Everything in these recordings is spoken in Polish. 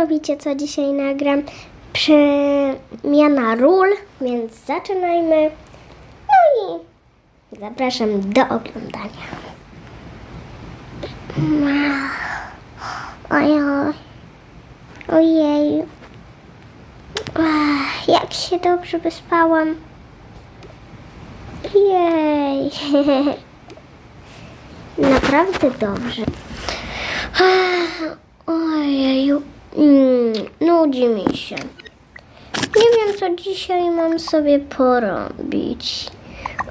mianowicie co dzisiaj nagram? Przemiana ról, więc zaczynajmy. No i zapraszam do oglądania. Ojoj. Ojej. Jak się dobrze wyspałam. Jej. Naprawdę dobrze. Ojeju. Mm, nudzi mi się. Nie wiem, co dzisiaj mam sobie porobić.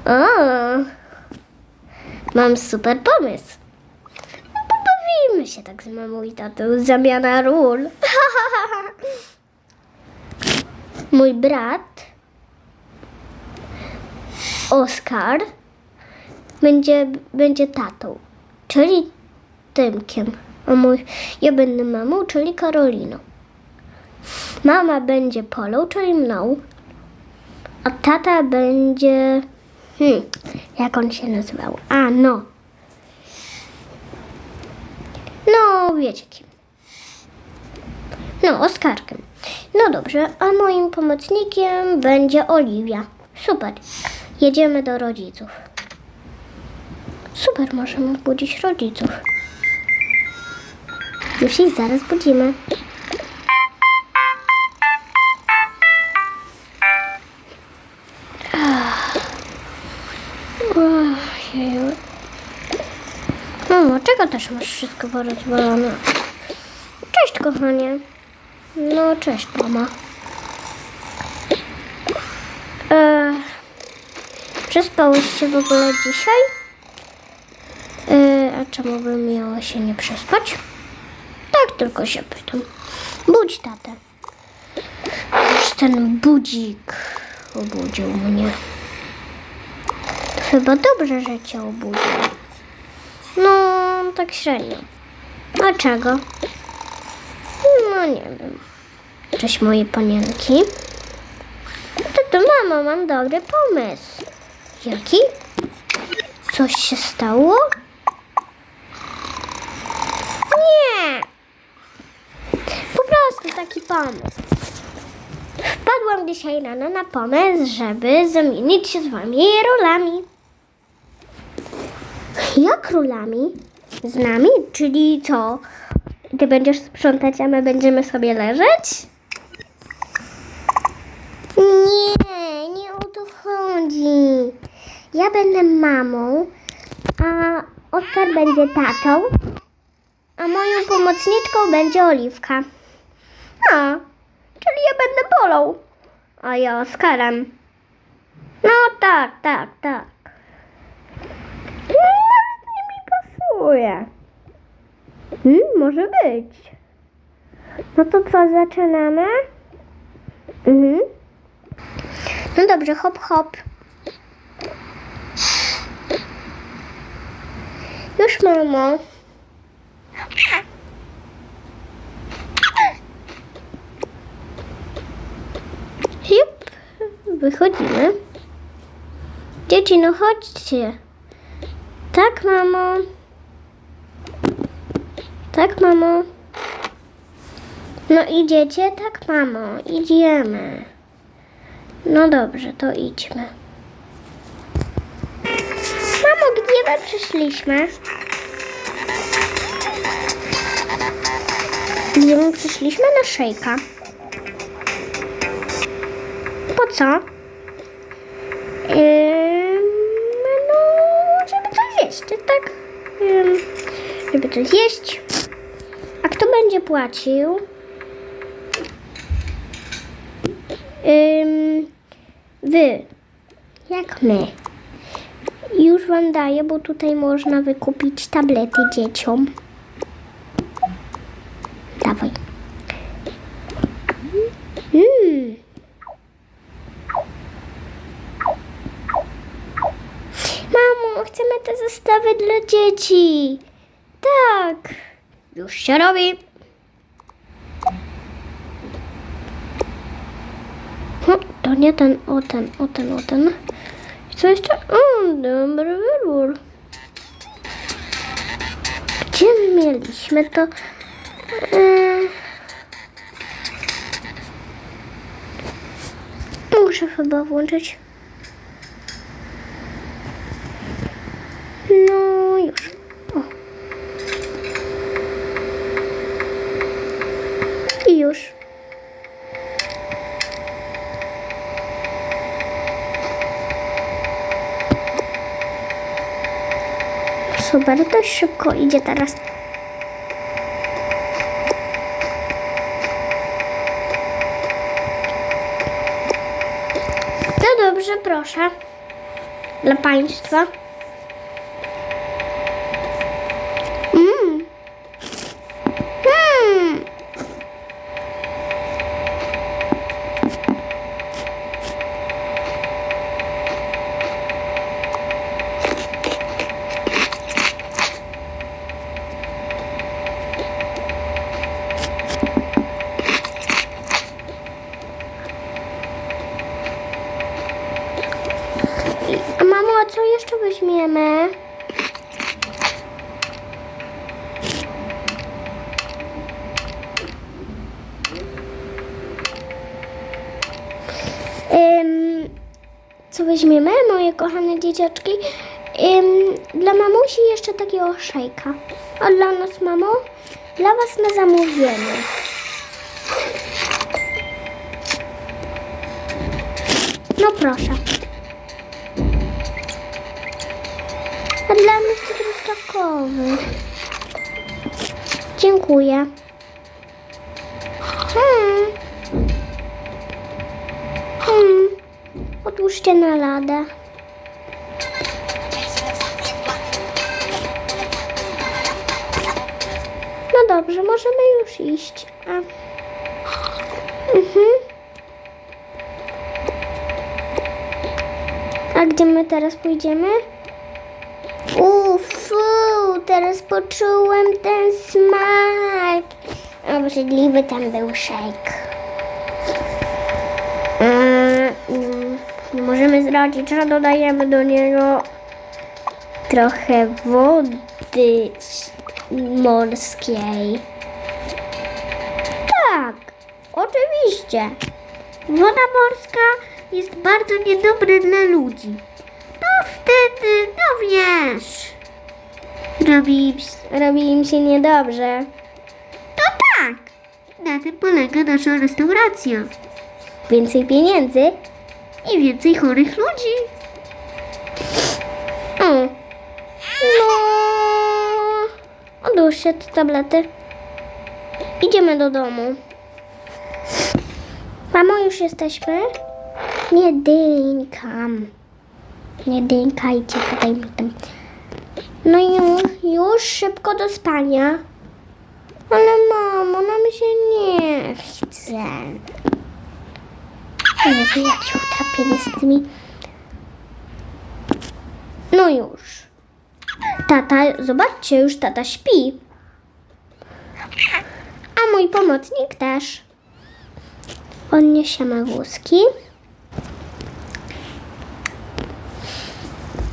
O, mam super pomysł. No, pobawimy się tak z mamą i tatą. Zamiana ról. Mój brat Oskar będzie, będzie tatą, czyli Tymkiem. A mój, ja będę mamą, czyli Karoliną. Mama będzie Polą, czyli mną. A tata będzie... Hmm, jak on się nazywał? A, no. No, wiecie kim. No, Oskarkiem. No dobrze, a moim pomocnikiem będzie Oliwia. Super. Jedziemy do rodziców. Super, możemy budzić rodziców. Już ich zaraz budzimy. Mamo, czego też masz wszystko porozwalone? Cześć, kochanie. No, cześć, mama. E, przespałeś się w ogóle dzisiaj? E, a czemu by miała się nie przespać? Tak tylko się pytam. Budź tatę. Już ten budzik obudził mnie. Chyba dobrze, że cię obudził. No, tak średnio. A czego? No nie wiem. Cześć moje panienki. To mamo, mam dobry pomysł. Jaki? Coś się stało? Nie. Taki pomysł. Wpadłam dzisiaj rano na pomysł, żeby zamienić się z wami rolami. Jak rolami? Z nami? Czyli co? Ty będziesz sprzątać, a my będziemy sobie leżeć? Nie, nie o to chodzi. Ja będę mamą, a Oskar będzie tatą, a moją pomocniczką będzie Oliwka. A, czyli ja będę Polą, a ja Oskarem. No tak, tak, tak. Nawet nie mi pasuje. Hmm, może być. No to co, zaczynamy? Mhm. No dobrze, hop, hop. Już, mamo. Wychodzimy. Dzieci, no chodźcie. Tak, mamo. Tak, mamo. No idziecie? Tak, mamo. Idziemy. No dobrze, to idźmy. Mamo, gdzie my przyszliśmy? Gdzie my przyszliśmy? Na szejka. Po co? Ym, no, żeby coś jeść, tak? Żeby coś jeść. A kto będzie płacił? Ym, wy. Jak my? Już wam daję, bo tutaj można wykupić tablety dzieciom. te zestawy dla dzieci. Tak, już się robi. O, to nie ten, o ten, o ten, o ten. I co jeszcze? O, dobry wybór. Gdzie my mieliśmy to? E, muszę chyba włączyć. No już. O. I już. Super, dość szybko idzie teraz. No dobrze, proszę. Dla Państwa. Mm. Mm. A mamo, a co jeszcze weźmiemy? Ym, co weźmiemy, moje kochane dzieciaczki? Ym, dla mamusi jeszcze takiego szejka. A dla nas, mamo? Dla was na zamówienie. No proszę. A dla mnie chcę truskawkowy. Dziękuję. Hmm. Odłóżcie na ladę. No dobrze, możemy już iść. A. Mhm. A gdzie my teraz pójdziemy? Ufu, teraz poczułem ten smak. Obrzydliwy tam był szejk. Mm, Możemy zdradzić, że dodajemy do niego trochę wody morskiej. Tak, oczywiście. Woda morska jest bardzo niedobra dla ludzi. No wtedy, no wiesz, robi, robi im się niedobrze. To tak, na tym polega nasza restauracja. Więcej pieniędzy i więcej chorych ludzi. O. No. Odłóż się te tablety. Idziemy do domu. Mamo, już jesteśmy? Nie dynkam. Nie dynkajcie tutaj mi tam. No i już, szybko do spania. Ale mamo, nam się nie chce. Jezu, jakie utrapienie z tymi... No już. Tata, zobaczcie, już tata śpi. A mój pomocnik też. On niesie wózki.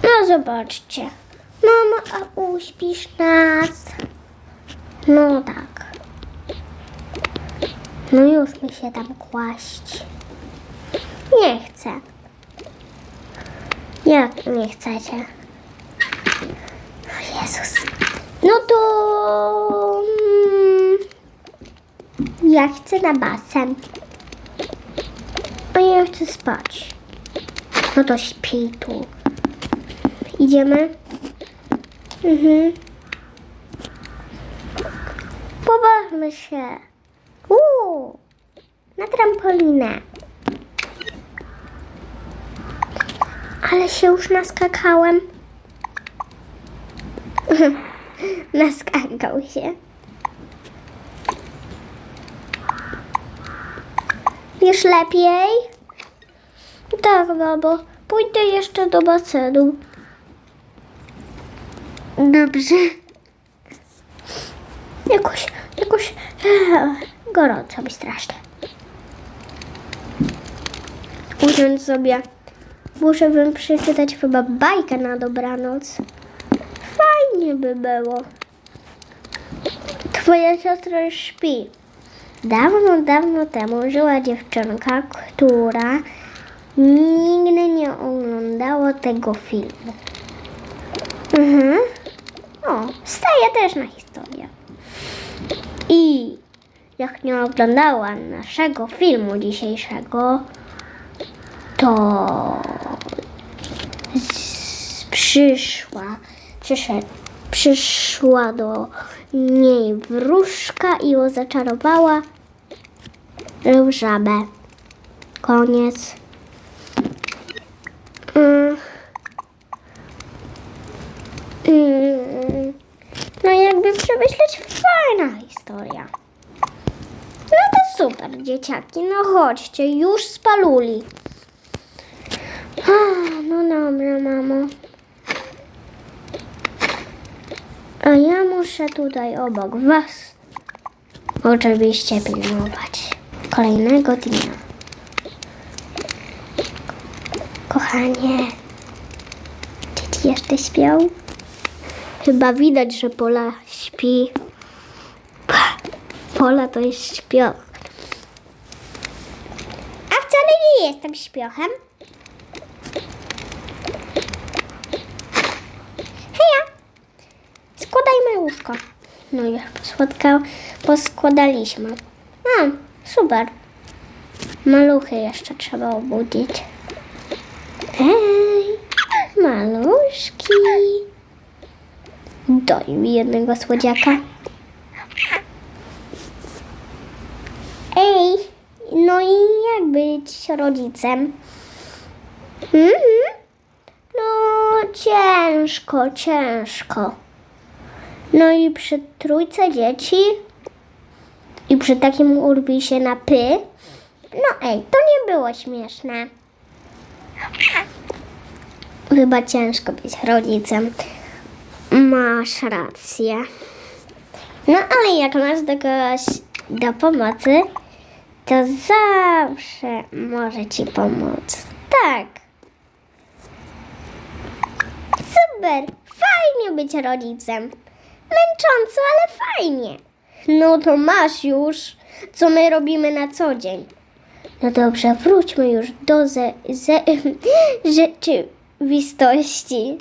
No zobaczcie. Mamo, a uśpisz nas? No tak. No już my się tam kłaść. Nie chcę. Jak nie chcecie? O Jezus. No to... mm, Ja chcę na basen. A ja chcę spać. No to śpi tu. Idziemy? Mhm. Pobawmy się. Uuu, na trampolinę. Ale się już naskakałem. Naskakał się. Już lepiej? Tak, babo. Pójdę jeszcze do basenu. Dobrze. Jakoś, jakoś gorąco mi strasznie. Usiądź sobie. Muszę bym przeczytać chyba bajkę na dobranoc. Fajnie by było. Twoja siostra śpi. Dawno, dawno temu żyła dziewczynka, która nigdy nie oglądało tego filmu. Mhm. O, staje też na historię. I jak nie oglądała naszego filmu dzisiejszego, to przyszła, przyszedł, przyszła do niej wróżka i ją zaczarowała w żabę. Koniec. Mm. Mm. No jakby przemyśleć fajna historia. No to super, dzieciaki. No chodźcie, już spaluli. A, No dobra, mamo. A ja muszę tutaj obok was oczywiście pilnować kolejnego dnia. Kochanie, dzieci jeszcze śpią? Chyba widać, że Pola śpi. Pola to jest śpioch. A wcale nie jestem śpiochem. Łóżko. No już posłodka, poskładaliśmy. A, super. Maluchy jeszcze trzeba obudzić. Hej, maluszki. Daj mi jednego słodziaka. Ej, no i jak być rodzicem? Mhm. No ciężko, ciężko. No i przy trójce dzieci i przy takim urbisie na py. No ej, to nie było śmieszne. Chyba ciężko być rodzicem. Masz rację. No ale jak masz do kogoś do pomocy, to zawsze może ci pomóc. Tak. Super! Fajnie być rodzicem. Męcząco, ale fajnie. No to masz już, co my robimy na co dzień. No dobrze, wróćmy już do ze, ze, rzeczywistości.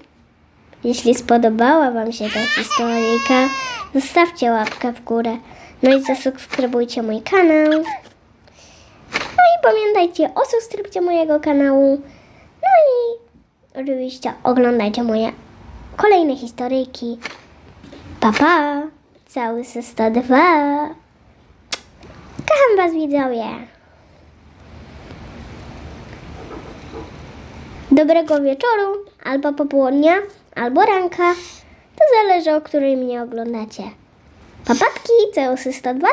Jeśli spodobała Wam się ta historyjka, zostawcie łapkę w górę. No i zasubskrybujcie mój kanał. No i pamiętajcie o subskrypcji mojego kanału. No i oczywiście oglądajcie moje kolejne historyjki. Pa, pa! Cały ze 102. Kocham Was widzowie. Dobrego wieczoru, albo popołudnia, albo ranka. To zależy, o której mnie oglądacie. Papatki, całusy 102.